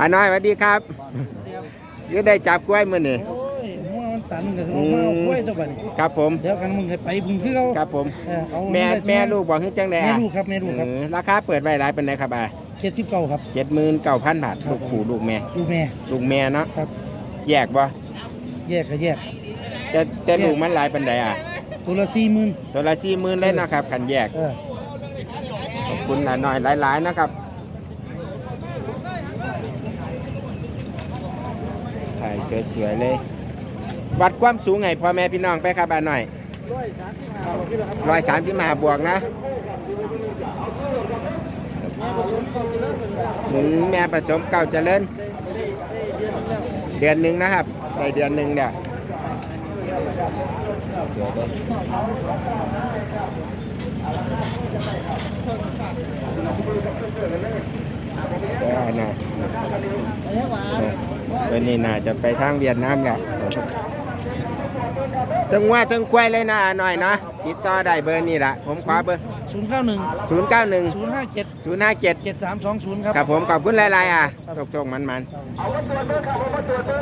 อาน้อยสวัสดีครับยืได้จับกล้วยมื้อนี่โอ้ยหัวมันตันกับลงมาเอากล้วยตัวบัดนี้ครับผม เดี๋ยวกันมึงให้ไปพึ่งคือเขาครับผม เออเอาแม่ได้แม่ลูกบอกให้จังได๋แม่อะลูกครับแม่ลูกครับเออราคาเปิดไว้หลายปานใดครับอะเจ็ดสิบเก้าครับ 79,000บาทครับ ลูกผู้ลูกแม่ ลูกแม่ลูกแม่เนาะครับ แยกบ่แยกก็แยก แต่แต่ลูกมันหลายปานใดอะ ตัวละสี่หมื่นตัวละ40,000เลยนะครับคันแยกเออขอบคุณหลายหน่อยหลายๆนะครับ ถ่ายสวยๆเลย วัดความสูงให้พ่อแม่พี่น้องไปครับอ่าหน่อยร้อยสามสิบห้าคิดครับร้อยสามที่มาบวกนะแม่ผสมเขาจะเลิศอืมแม่ผสมเก่าเจริญเดือนหนึ่งนะครับได้เดือนหนึ่งเดี๋ยวก็นะ ระยะหวาน ตัวนี้น่าจะไปทางเวียดนามแหละตึงว่าตึงควายเลยนะหน่อยเนาะติดต่อได้เบอร์นี่แหละผมขอเบอร์ศูนย์เก้าหนึ่ง091ศูนย์ห้าเจ็ด057เจ็ดสามสองศูนย์ครับครับผมขอบคุณหลายๆอะส่งๆมันๆ